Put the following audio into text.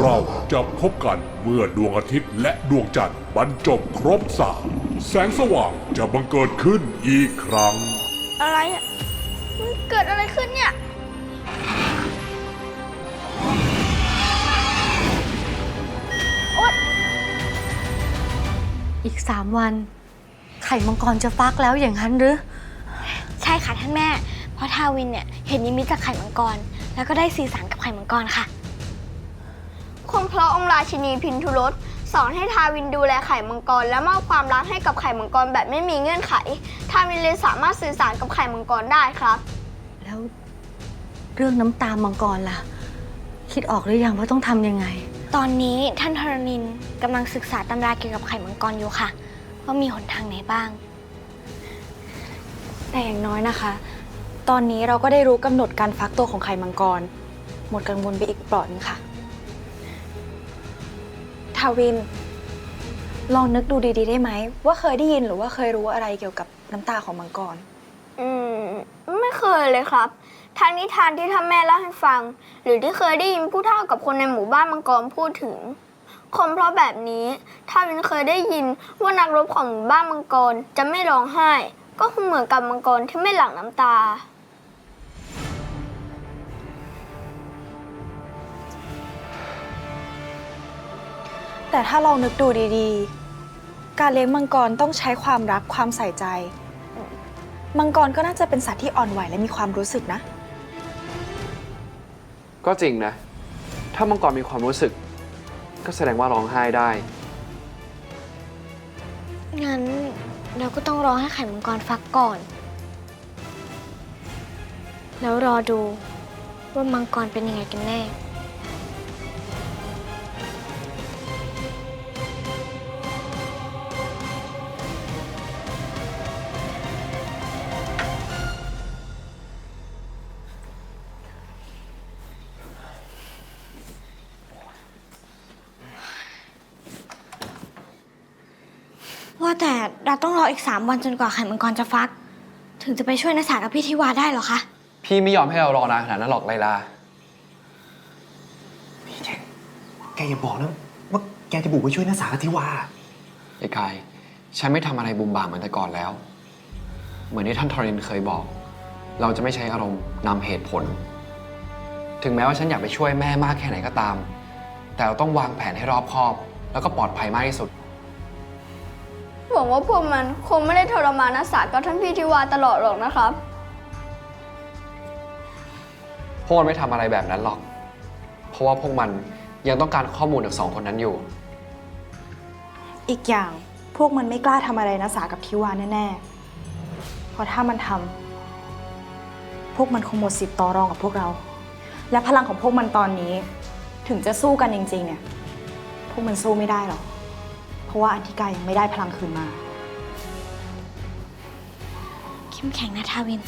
เราจะพบกันเมื่อดวงอาทิตย์และดวงจันทร์บรรจบครบสามแสงสว่างจะบังเกิดขึ้นอีกครั้ง อะไรอะมันเกิดอะไรขึ้นเนี่ยอีกสามวัน ไข่มังกรจะฟักแล้วอย่างนั้นหรือ ใช่ค่ะท่านแม่ เพราะทาวินเนี่ยเห็นนิมิตจากไข่มังกร แล้วก็ได้สื่อสารกับไข่มังกรค่ะ คงเพราะองค์ราชินีพินทุรสสอนให้ทาวินดูแลไข่มังกร และมอบความรักให้กับไข่มังกรแบบไม่มีเงื่อนไข ทาวินเลยสามารถสื่อสารกับไข่มังกรได้ครับ แล้วเรื่องน้ำตามังกรล่ะ คิดออกหรือยังว่าต้องทำยังไง ตอนนี้ท่านธรณินกำลังศึกษาตำราเกี่ยวกับไข่มังกรอยู่ค่ะ ว่ามีหนทางไหนบ้าง แต่อย่างน้อยนะคะ ตอนนี้เราก็ได้รู้กำหนดการฟักตัวของไข่มังกร หมดกังวลไปอีกเปลอดนึงค่ะ ทาวิน ลองนึกดูดีๆ ได้ไหม ว่าเคยได้ยินหรือว่าเคยรู้อะไรเกี่ยวกับน้ำตาของมังกร อืม ไม่เคยเลยครับ ทางนิทานที่ท่านแม่เล่าให้ฟัง หรือที่เคยได้ยินผู้เฒ่ากับคนในหมู่บ้านมังกรพูดถึง คงเพราะแบบนี้ทาวินเคยได้ยินว่านักรบของหมู่บ้านมังกรจะไม่ร้องไห้ ก็คงเหมือนกับมังกรที่ไม่หลั่งน้ำตา แต่ถ้าลองนึกดูดีๆ การเลี้ยงมังกรต้องใช้ความรักความใส่ใจ มังกรก็น่าจะเป็นสัตว์ที่อ่อนไหวและมีความรู้สึกนะ ก็จริงนะ ถ้ามังกรมีความรู้สึก ก็แสดงว่าร้องไห้ได้ งั้นเราก็ต้องรอให้ไข่มังกรฟักก่อน แล้วรอดูว่ามังกรเป็นยังไงกันแน่ ว่าแต่เราต้องรออีก3วันจนกว่าไข่มังกรจะฟัก ถึงจะไปช่วยนักษากับพี่ทิวาได้เหรอคะ พี่ไม่ยอมให้เรารอนานขนาดนั้นหรอกไลลา นี่แกแกอย่าบอกนะว่าแกจะบุกไปช่วยนักสาทิวา ไอ้กาย ฉันไม่ทำอะไรบุมบามเหมือนแต่ก่อนแล้ว เหมือนที่ท่านทอรินเคยบอก เราจะไม่ใช้อารมณ์นำเหตุผล ถึงแม้ว่าฉันอยากไปช่วยแม่มากแค่ไหนก็ตาม แต่เราต้องวางแผนให้รอบคอบ แล้วก็ปลอดภัยมากที่สุด หวังว่าพวกมันคงไม่ได้ทรมานนักษากับท่านพี่ทิวาตลอดหรอกนะครับ พวกมันไม่ทำอะไรแบบนั้นหรอก เพราะว่าพวกมันยังต้องการข้อมูลจากสองคนนั้นอยู่ อีกอย่างพวกมันไม่กล้าทำอะไรนะสากับทิวาแน่ๆ เพราะถ้ามันทำพวกมันคงหมดสิทธิ์ต่อรองกับพวกเรา และพลังของพวกมันตอนนี้ ถึงจะสู้กันจริง ๆ เนี่ย พวกมันสู้ไม่ได้หรอก เพราะว่าอันธิกายังไม่ได้พลังคืนมา เข้มแข็งนะทาวิน